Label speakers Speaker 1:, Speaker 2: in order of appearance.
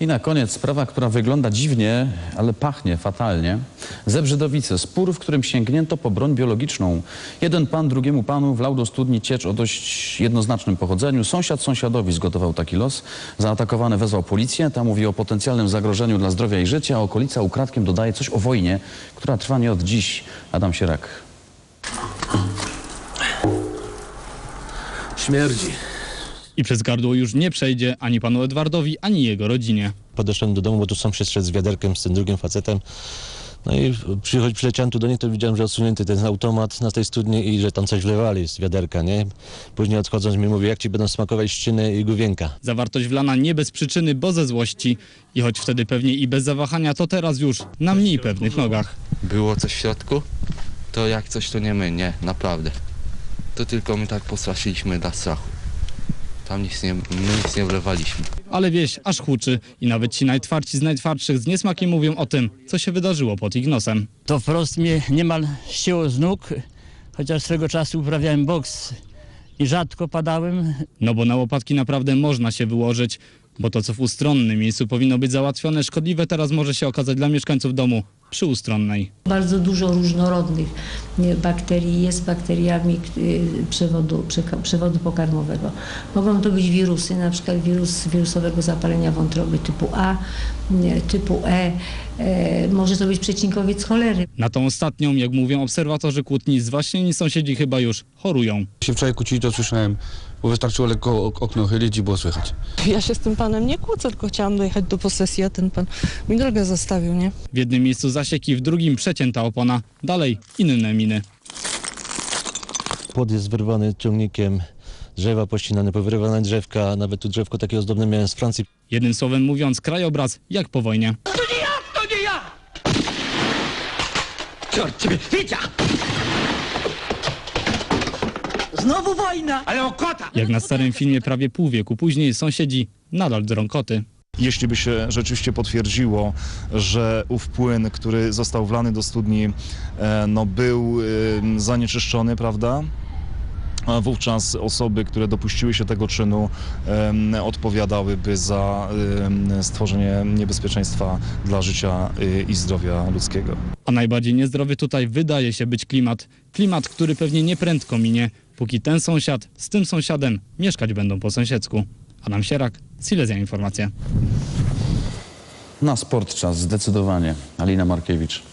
Speaker 1: I na koniec sprawa, która wygląda dziwnie, ale pachnie fatalnie. Zebrzydowice. Spór, w którym sięgnięto po broń biologiczną. Jeden pan drugiemu panu wlał do studni ciecz o dość jednoznacznym pochodzeniu. Sąsiad sąsiadowi zgotował taki los. Zaatakowany wezwał policję. Ta mówi o potencjalnym zagrożeniu dla zdrowia i życia. Okolica ukradkiem dodaje coś o wojnie, która trwa nie od dziś. Adam Sierak.
Speaker 2: Śmierdzi.
Speaker 3: I przez gardło już nie przejdzie ani panu Edwardowi, ani jego rodzinie.
Speaker 4: Podeszłem do domu, bo tu sąsiad szedł z wiaderkiem z tym drugim facetem. No i przychodzi, przyleciałem tu do nich, to widziałem, że odsunięty ten automat na tej studni i że tam coś wlewali z wiaderka, nie? Później odchodząc mi mówi, jak ci będą smakować ściny i główienka.
Speaker 3: Zawartość wlana nie bez przyczyny, bo ze złości. I choć wtedy pewnie i bez zawahania, to teraz już na mniej pewnych nogach.
Speaker 5: było coś w środku, to jak coś to nie my, nie, naprawdę. To tylko my tak postraszyliśmy dla strachu. Tam nic nie, my nic nie wlewaliśmy.
Speaker 3: Ale wieś aż huczy i nawet ci najtwardsi z najtwardszych z niesmakiem mówią o tym, co się wydarzyło pod ich nosem.
Speaker 6: To wprost mnie niemal ścięło z nóg, chociaż swego czasu uprawiałem boks i rzadko padałem.
Speaker 3: No bo na łopatki naprawdę można się wyłożyć, bo to co w ustronnym miejscu powinno być załatwione, szkodliwe teraz może się okazać dla mieszkańców domu przy ustronnej.
Speaker 7: Bardzo dużo różnorodnych bakterii jest bakteriami y, przewodu, przewodu pokarmowego. Mogą to być wirusy, na przykład wirus wirusowego zapalenia wątroby typu A, typu E, e, może to być przecinkowiec cholery.
Speaker 3: Na tą ostatnią, jak mówią obserwatorzy kłótni, zwaśnieni sąsiedzi chyba już chorują.
Speaker 2: się wczoraj kłócili, to słyszałem, bo wystarczyło lekko ok- okno chylić i było słychać.
Speaker 8: Ja się z tym panem nie kłócę, tylko chciałam dojechać do posesji, a ten pan mi drogę zostawił, nie?
Speaker 3: W jednym miejscu zasieki, w drugim przecięta opona, dalej inne miny.
Speaker 4: Płot jest wyrwany ciągnikiem, drzewa pościnane, powyrywane drzewka, nawet tu drzewko takie ozdobne miałem z Francji.
Speaker 3: Jednym słowem mówiąc, krajobraz jak po wojnie.
Speaker 9: Czort ciebie, Wicia! Znowu wojna! Ale o kota!
Speaker 3: Jak na starym filmie prawie pół wieku później sąsiedzi nadal drą koty.
Speaker 10: Jeśli by się rzeczywiście potwierdziło, że ów płyn, który został wlany do studni, e, no, był zanieczyszczony, prawda? Wówczas osoby, które dopuściły się tego czynu, odpowiadałyby za stworzenie niebezpieczeństwa dla życia y, i zdrowia ludzkiego.
Speaker 3: A najbardziej niezdrowy tutaj wydaje się być klimat. Klimat, który pewnie nieprędko minie, póki ten sąsiad z tym sąsiadem mieszkać będą po sąsiedzku. Adam Sierak, Silesia Informacje.
Speaker 1: Na sport czas, zdecydowanie. Alina Markiewicz.